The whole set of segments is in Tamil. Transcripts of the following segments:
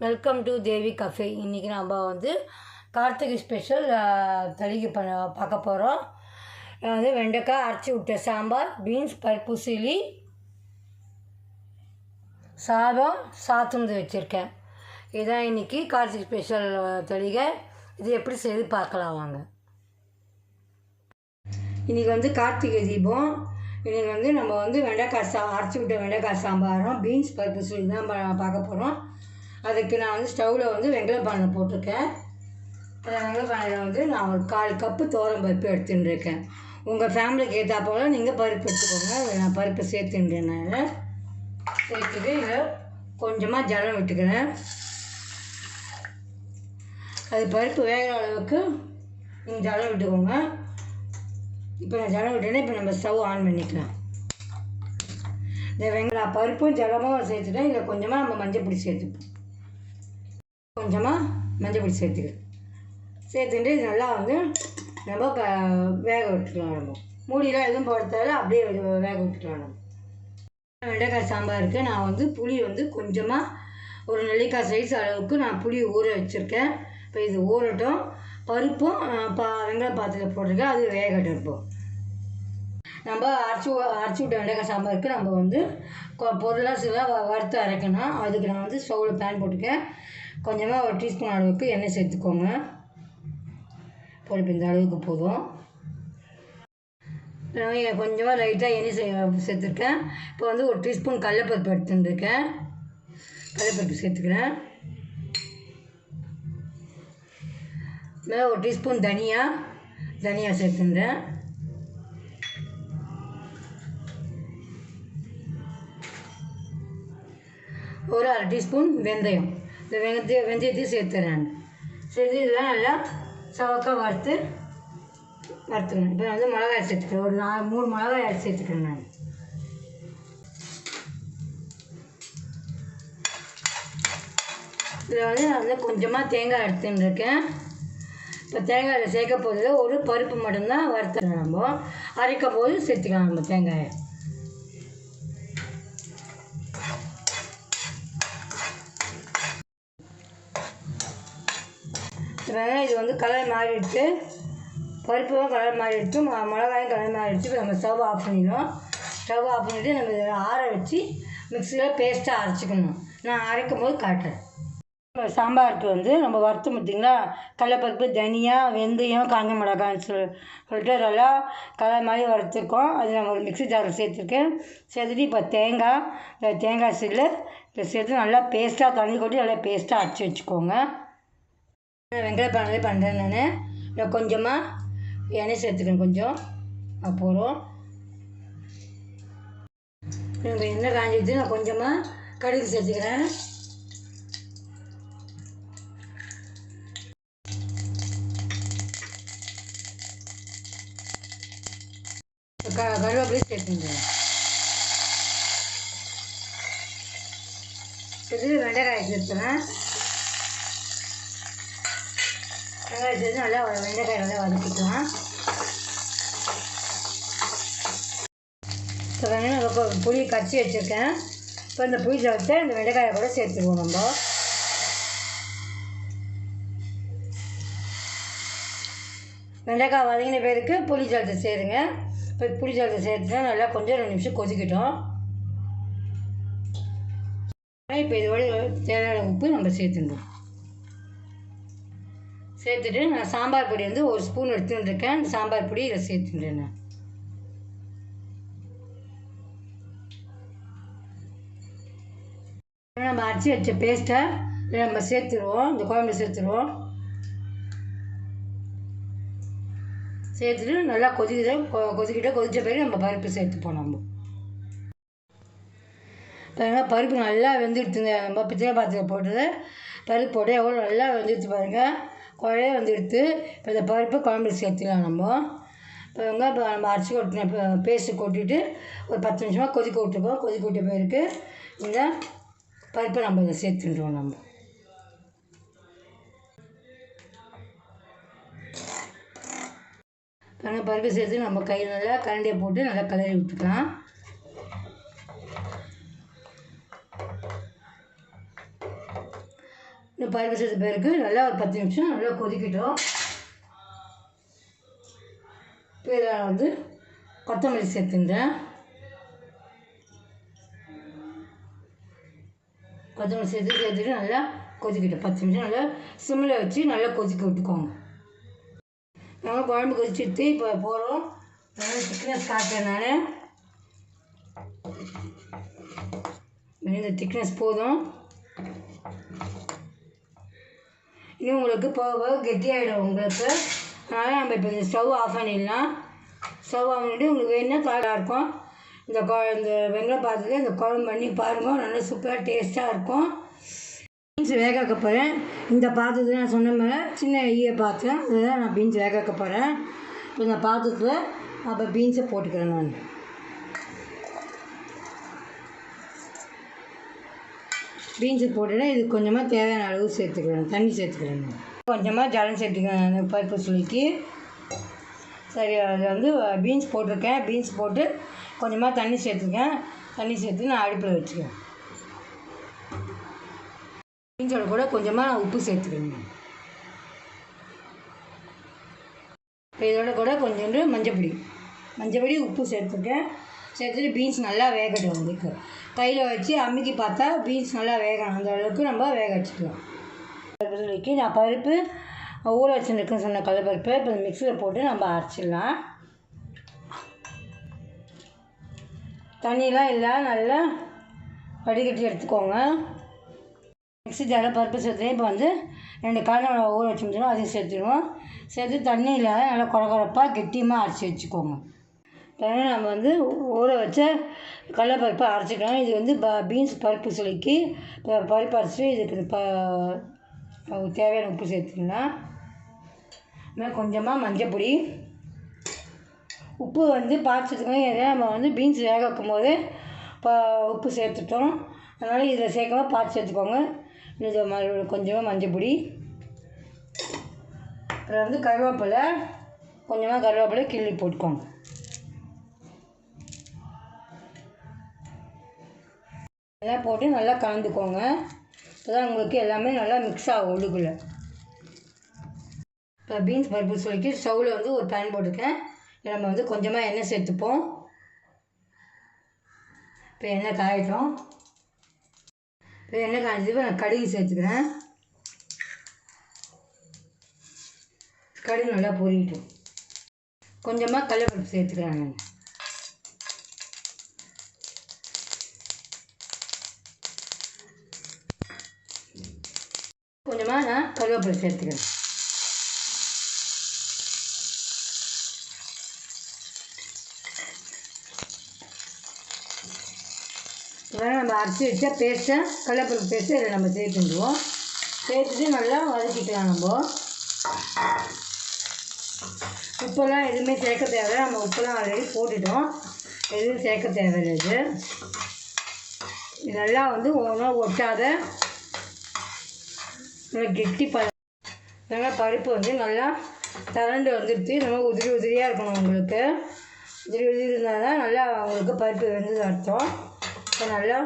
வெல்கம் டு தேவி கஃபே இன்றைக்கி நம்ம வந்து கார்த்திகை ஸ்பெஷல் தளிகை பண்ண பார்க்க போகிறோம் வந்து வெண்டைக்காய் அரைச்சி விட்ட சாம்பார் பீன்ஸ் பருப்பு சிலி சாதம் சாத்துந்து வச்சுருக்கேன். இதான் இன்றைக்கி கார்த்திகை ஸ்பெஷல் தளிகை. இது எப்படி செய்து பார்க்கலாம் வாங்க. இன்றைக்கி வந்து கார்த்திகை தீபம். இன்றைக்கி வந்து நம்ம வந்து வெண்டைக்காய் சா அரைச்சி விட்ட வெண்டைக்காய் சாம்பாரும் பீன்ஸ் பருப்பு சொல்லி தான் பார்க்க போகிறோம் அதுக்கு நான் வந்து ஸ்டவ்வில் வந்து வெங்காய பானை போட்டிருக்கேன். அந்த வெங்காய பானையில் வந்து நான் ஒரு கால் கப்பு தோரம் பருப்பு எடுத்துகிட்டு இருக்கேன். உங்கள் ஃபேமிலிக்கு ஏற்றா போல் நீங்கள் பருப்பு எடுத்துக்கோங்க. நான் பருப்பு சேர்த்துன்றேன். நான் சேர்த்துட்டு இதில் கொஞ்சமாக ஜலம் விட்டுக்கிறேன். அது பருப்பு வேகிற அளவுக்கு நீங்கள் ஜலம் விட்டுக்கோங்க. இப்போ நான் ஜலம் விட்டேன்னா இப்போ நம்ம ஸ்டவ் ஆன் பண்ணிக்கலாம். இந்த வெங்காய பருப்பும் ஜலமும் சேர்த்துட்டேன். இதில் கொஞ்சமாக நம்ம மஞ்சள் பொடி சேர்த்துப்போம். கொஞ்சமாக மஞ்சள் பொடி சேர்த்துக்கிறேன் சேர்த்துட்டு இது நல்லா வந்து நம்ம க வேக விட்டுக்கலாம் நம்ம மூடியெலாம் எதுவும் போடுறதால அப்படியே வேக விட்டுக்கலாம் நம்ம வெண்டைக்காய் சாம்பாருக்கு நான் வந்து புளி வந்து கொஞ்சமாக ஒரு நெல்லிக்காய் சைஸ் அளவுக்கு நான் புளி ஊற வச்சுருக்கேன். இப்போ இது ஊறட்டும். பருப்பும் பா வெங்காய பாத்திரத்தில் போட்டிருக்கேன். அது வேகட்டும் இப்போ. நம்ம அரைச்சி அரைச்சி விட்ட வெண்டைக்காய் சாம்பாருக்கு நம்ம வந்து கொ- பொருளாக சில வ- வறுத்து அரைக்கணும். அதுக்கு நான் வந்து ஸ்டவ்வில் பேன் போட்டுக்கேன் கொஞ்சமாக ஒரு டீஸ்பூன் அளவுக்கு எண்ணெய் சேர்த்துக்கோங்க. பொறுப்பு இந்த அளவுக்கு போதும். நான் கொஞ்சமாக லைட்டாக எண்ணெய் சே சேர்த்துருக்கேன். இப்போ வந்து ஒரு டீஸ்பூன் கடலப்பருப்பு எடுத்துட்டுருக்கேன் கடலப்பருப்பு சேர்த்துக்கிறேன். மேலே ஒரு டீஸ்பூன் தனியா தனியா சேர்த்துன்றேன் ஒரு அரை டீஸ்பூன் வெந்தயம். இந்த வெந்தய வெந்தயத்தையும் சேர்த்துறேன். சேர்த்து இதெல்லாம் நல்லா சவக்காக வறுத்து வறுத்துக்கணும் இப்போ வந்து மிளகாய் சேர்த்துக்கிறேன். ஒரு நாலு மூணு மிளகாய் அரைச்சி சேர்த்துக்கிறேன் நான். இதில் வந்து நான் வந்து கொஞ்சமாக தேங்காய் எடுத்துன்னு இருக்கேன். இப்போ தேங்காயில் சேர்க்க போதில் ஒரு பருப்பு மட்டும்தான் வறுத்துறோம் நம்ம. அரைக்கும் போது சேர்த்துக்கலாம் நம்ம தேங்காயை. வெங்காயம் இது வந்து கலர் மாறிடுச்சு. பருப்பும் கலர் மாறிடுச்சு. மிளகாயும் கலர் மாறிடுச்சு. இப்போ நம்ம ஸ்டவ் ஆஃப் பண்ணிடுவோம் ஸ்டவ் ஆஃப் பண்ணிவிட்டு நம்ம இதில் ஆற வச்சு மிக்சியில் பேஸ்ட்டாக அரைச்சிக்கணும். நான் அரைக்கும் போது காட்டுறேன். சாம்பாருக்கு வந்து நம்ம வறுத்து பார்த்தீங்களா கடலப்பருப்பு தனியா வெந்தயம் காஞ்ச மிளகான்னு சொல் சொல்லிட்டு நல்லா கலர் மாதிரி வறுத்துருக்கோம். அது நம்ம ஒரு மிக்ஸி ஜாரில் சேர்த்துருக்கேன். சேர்த்துட்டு இப்போ தேங்காய் இந்த தேங்காய் சில்லு இப்போ சேர்த்து நல்லா பேஸ்ட்டாக தண்ணி கொட்டி நல்லா பேஸ்ட்டாக அரைச்சி வச்சுக்கோங்க. வெங்காய பானையிலே பண்ணுறேன் நான். நான் கொஞ்சமாக எண்ணெய் சேர்த்துக்கிறேன் கொஞ்சம். போகிறோம் இப்போ எண்ணெய் காஞ்சிட்டு நான் கொஞ்சமாக கடுகு சேர்த்துக்கிறேன். க கருவேப்பிலை சேர்த்துக்கிறேன் இது வெண்டைக்காய் சேர்த்துறேன் வெங்காயம் சேர்த்து நல்லா வ- வெண்டைக்காய் நல்லா வதக்கிக்கலாம் இப்போ வெங்காயம் இப்போ புளி கச்சி வச்சுருக்கேன். இப்போ இந்த புளி சாதத்தை இந்த வெண்டைக்காயை கூட சேர்த்துருவோம் நம்ம வெண்டைக்காய் வதங்கின பேருக்கு புளி சாதத்தை சேருங்க இப்போ புளி சாதத்தை சேர்த்துட்டா நல்லா கொஞ்சம் ரெண்டு நிமிஷம் கொதிக்கிட்டோம் இப்போ இதோட தேவையான உப்பு நம்ம சேர்த்துருவோம் சேர்த்துட்டு நான் சாம்பார் பொடி வந்து ஒரு ஸ்பூன் எடுத்துன்னு இருக்கேன் அந்த சாம்பார் பொடி இதை சேர்த்துட்டேன் நான் நம்ம அரைச்சி வச்ச பேஸ்ட்டை நம்ம சேர்த்துருவோம். இந்த குழம்பு சேர்த்துருவோம். சேர்த்துட்டு நல்லா கொதிக்கிட்டு கொ- கொதிக்கிட்டே கொதித்த பிறகு நம்ம பருப்பு சேர்த்துப்போம் நம்ம. பாருங்க பருப்பு நல்லா வெந்துடுத்துங்க நம்ம பித்தளை பாத்திரம் போட்டது. பருப்பு போட்டு எவ்வளோ நல்லா வெந்துடுத்து பாருங்கள் குழைய வந்து எடுத்து இப்போ இந்த பருப்பு குழம்புல சேர்த்துக்கலாம் நம்ம. இப்போ வந்து இப்போ நம்ம அரைச்சி கொட்டின பேஸ்ட்டு கொட்டிட்டு ஒரு பத்து நிமிஷமாக கொதிக்க விட்டுப்போம் கொதிக்க விட்ட பிறகு இந்த பருப்பை நம்ம இதை சேர்த்துட்டுருவோம் நம்ம. பருப்பு சேர்த்து நம்ம கையில் நல்லா கரண்டியை போட்டு நல்லா கலரி விட்டுக்கலாம். இந்த பருப்பு சேர்த்த பிறகு நல்லா ஒரு பத்து நிமிஷம் நல்லா கொதிக்கிட்டோம். இப்போ இதில் வந்து கொத்தமல்லி சேர்த்துருந்தேன் கொத்தமல்லி சேர்த்து சேர்த்துட்டு நல்லா கொதிக்கிட்டோம். பத்து நிமிஷம் நல்லா சிம்மில் வச்சு நல்லா கொதிக்க விட்டுக்கோங்க. நாங்கள் குழம்பு கொதிச்சுட்டு இப்போ போகிறோம். நல்லா திக்னஸ் காட்டுறதுனால இந்த திக்னஸ் போதும். இன்னும் உங்களுக்கு போக போக கெட்டியாகிடும் உங்களுக்கு. அதனால் நம்ம இப்போ இந்த ஸ்டவ் ஆஃப் பண்ணிடலாம். ஸ்டவ் ஆஃப் பண்ணிட்டு உங்களுக்கு வேணும்னா காடாக இருக்கும். இந்த கொ இந்த வெங்காய பாத்திரத்தில் இந்த குழம்பு பண்ணி பாருங்கள் நல்லா சூப்பராக டேஸ்ட்டாக இருக்கும். பீன்ஸ் வேக வைக்க போகிறேன் இந்த பாத்திரத்தில் நான் சொன்ன மாதிரி சின்ன ஈய பாத்திரம். அதில் நான் பீன்ஸ் வேக வைக்க போகிறேன் இப்போ இந்த பாத்திரத்தில் அப்போ பீன்ஸை போட்டுக்கிறேன் நான். பீன்ஸு போட்டுட்டு இது கொஞ்சமாக தேவையான அளவு சேர்த்துக்கிறேன். தண்ணி சேர்த்துக்கிறேன். கொஞ்சமாக ஜலம் சேர்த்துக்கிறேன். பருப்பு சுளுக்கி சரி அது வந்து பீன்ஸ் போட்டிருக்கேன். பீன்ஸ் போட்டு கொஞ்சமாக தண்ணி சேர்த்துருக்கேன் தண்ணி சேர்த்து நான் அடுப்பில் வச்சுக்கேன் பீன்ஸோட கூட கொஞ்சமாக நான் உப்பு சேர்த்துக்கிறேன். இப்போ இதோட கூட கொஞ்சோண்டு மஞ்சப்பொடி. மஞ்சப்பொடி உப்பு சேர்த்துருக்கேன். சேர்த்துட்டு பீன்ஸ் நல்லா வேகட்டும் உங்களுக்கு கையில் வச்சு அமுக்கி பார்த்தா பீன்ஸ் நல்லா வேகணும். அந்த அளவுக்கு நம்ம வேக வச்சுக்கலாம். பருப்பு நான் பருப்பு ஊற வச்சுருக்குன்னு சொன்ன கடலப்பருப்பு இப்போ மிக்சியில் போட்டு நம்ம அரைச்சிடலாம். தண்ணியெலாம் இல்லை. நல்லா வடிகட்டி எடுத்துக்கோங்க. மிக்ஸி ஜாரில் பருப்பு சேர்த்து இப்போ வந்து ரெண்டு கடலை ஊற வச்சுருந்தோம் அதையும் சேர்த்துடுவோம் சேர்த்து தண்ணியில் நல்லா குற குறப்பாக கெட்டியமாக அரைச்சி வச்சுக்கோங்க. தண்ணி நம்ம வந்து ஊற வச்ச கடலைப்பருப்பை அரைச்சிக்கலாம். இது வந்து ப பீன்ஸ் பருப்பு சுளைக்கு இப்போ பருப்பு அரைச்சி இதுக்கு ப தேவையான உப்பு சேர்த்துக்கலாம். இன்னும் கொஞ்சமாக மஞ்சப்பொடி உப்பு வந்து பார்த்துக்கணும் ஏன்னா நம்ம வந்து பீன்ஸ் வேக வைக்கும் போது இப்போ உப்பு சேர்த்துட்டோம். அதனால் இதில் சேர்க்காம பார்த்து சேர்த்துக்கோங்க. இது மறுபடியும் கொஞ்சமாக மஞ்சப்பொடி அப்புறம் வந்து கருவேப்பிலை கொஞ்சமாக கருவேப்பிலை கிள்ளி போட்டுக்கோங்க. எல்லாம் போட்டு நல்லா கலந்துக்கோங்க. அப்போ உங்களுக்கு எல்லாமே நல்லா மிக்ஸ் ஆகும் உள்ளுக்குள்ளே. இப்போ பீன்ஸ் பருப்பு சொல்லிட்டு ஸ்டவ்வில் வந்து ஒரு பேன் போட்டிருக்கேன். நம்ம வந்து கொஞ்சமாக எண்ணெய் சேர்த்துப்போம். இப்போ எண்ணெய் காயட்டும். இப்போ எண்ணெய் காய்ச்சது நான் கடுகு சேர்த்துக்கிறேன். கடுகு நல்லா பொரியட்டும் கொஞ்சமாக கடலைப்பருப்பு சேர்த்துக்கிறேன் நான். கொஞ்சமாக நான் கருவேப்பிலை சேர்த்துக்கிறேன் இதெல்லாம் நம்ம அரைச்சி வச்சா பேஸ்ட்டை கடலைப்பருப்பு பேஸ்ட்டு இதில் நம்ம சேர்த்துடுவோம் சேர்த்துட்டு நல்லா வதக்கிக்கலாம் நம்ம. உப்பெல்லாம் எதுவுமே சேர்க்க தேவையில்லை. நம்ம உப்பெல்லாம் ஆல்ரெடி போட்டுட்டோம். எதுவும் சேர்க்க தேவையில்லை இது நல்லா வந்து ஒன்றா ஒட்டாத நல்லா கெட்டி ப நல்லா பருப்பு வந்து நல்லா திரண்டு வந்துடுச்சு. நல்லா உதிரி உதிரியாக இருக்கணும் உங்களுக்கு உதிரி உதிரி இருந்தால் தான் நல்லா உங்களுக்கு பருப்பு வெந்தது அர்த்தம். இப்போ நல்லா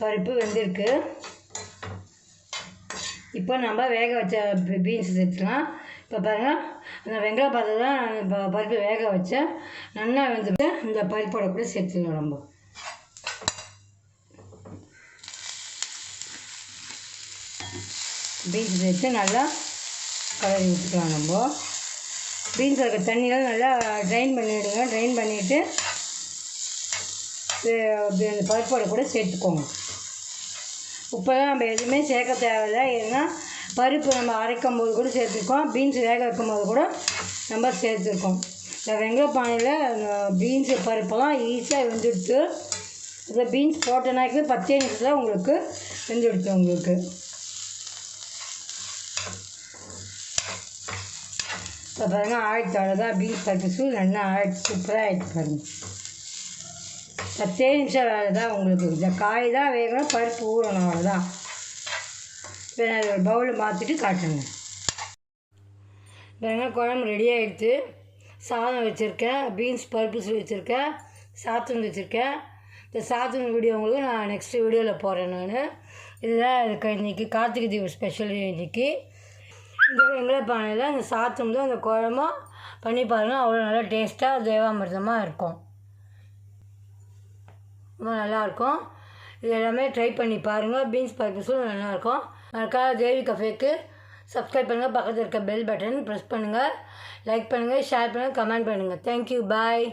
பருப்பு வெந்திருக்கு. இப்போ நம்ம வேக வச்ச பீன்ஸ் சேர்த்துக்கலாம். இப்போ பாருங்கள் அந்த வெங்காய பாத்திரம் தான் பருப்பு வேக வச்சேன் நல்லா வெந்துட்டு இந்த பருப்போட கூட சேர்த்துக்கலாம் நம்ம. பீன்ஸ் சேர்த்து நல்லா கலரி விட்டுக்கலாம் நம்ம. பீன்ஸ் இருக்க தண்ணியெல்லாம் நல்லா ட்ரைன் பண்ணிவிடுங்க ட்ரைன் பண்ணிவிட்டு அந்த பருப்போட கூட சேர்த்துக்கோங்க. உப்பெல்லாம் நம்ம எதுவுமே சேர்க்க தேவையில்ல. ஏன்னா பருப்பு நம்ம அரைக்கும் போது கூட சேர்த்துருக்கோம். பீன்ஸ் வேக வைக்கும் போது கூட நம்ம சேர்த்துருக்கோம். இந்த வெங்காய பானையில் பீன்ஸ் பருப்பெல்லாம் ஈஸியாக வெந்துடுத்து இதில் பீன்ஸ் போட்டனாக்கி பத்தே நிமிஷத்தில் உங்களுக்கு வெந்துடுத்து உங்களுக்கு. இப்போ பாருங்கள் ஆயிரத்தி அவ்வளோதான் பீன்ஸ் பருப்பு நல்லா ஆயிடுச்சு சூப்பராக ஆயிடுச்சு பாருங்கள் பத்தே நிமிஷம் வேலை தான் உங்களுக்கு. இந்த காய் தான் வேகணும் பருப்பு ஊறணும் அவ்வளோதான் இப்போ நான் ஒரு பவுலில் மாற்றிட்டு காட்டுங்க பாருங்க குழம்பு ரெடி ஆகிடுச்சு சாதம் வச்சுருக்கேன் பீன்ஸ் பருப்பு சொல்லி வச்சுருக்கேன் சாத்தூன் வச்சுருக்கேன். இந்த சாத்தூன் வீடியோ உங்களுக்கு நான் நெக்ஸ்ட் வீடியோவில் போகிறேன் நான். இதுதான் இதுக்கு இன்றைக்கி கார்த்திகை தீபம் ஸ்பெஷல் இன்றைக்கி இந்த வெங்கல பானையில் அந்த சாத்தும் அந்த குழம்பும் பண்ணி பாருங்கள் அவ்வளோ நல்லா டேஸ்ட்டாக தேவாமிர்தமாக இருக்கும். ரொம்ப நல்லாயிருக்கும் இது எல்லாமே ட்ரை பண்ணி பாருங்கள் பீன்ஸ் பருப்புஸும் நல்லாயிருக்கும் மறக்காத தேவி கஃபேக்கு சப்ஸ்கிரைப் பண்ணுங்கள் பக்கத்தில் இருக்க பெல் பட்டன் ப்ரெஸ் பண்ணுங்கள் லைக் பண்ணுங்கள் ஷேர் பண்ணுங்கள் கமெண்ட் பண்ணுங்கள் தேங்க்யூ பாய்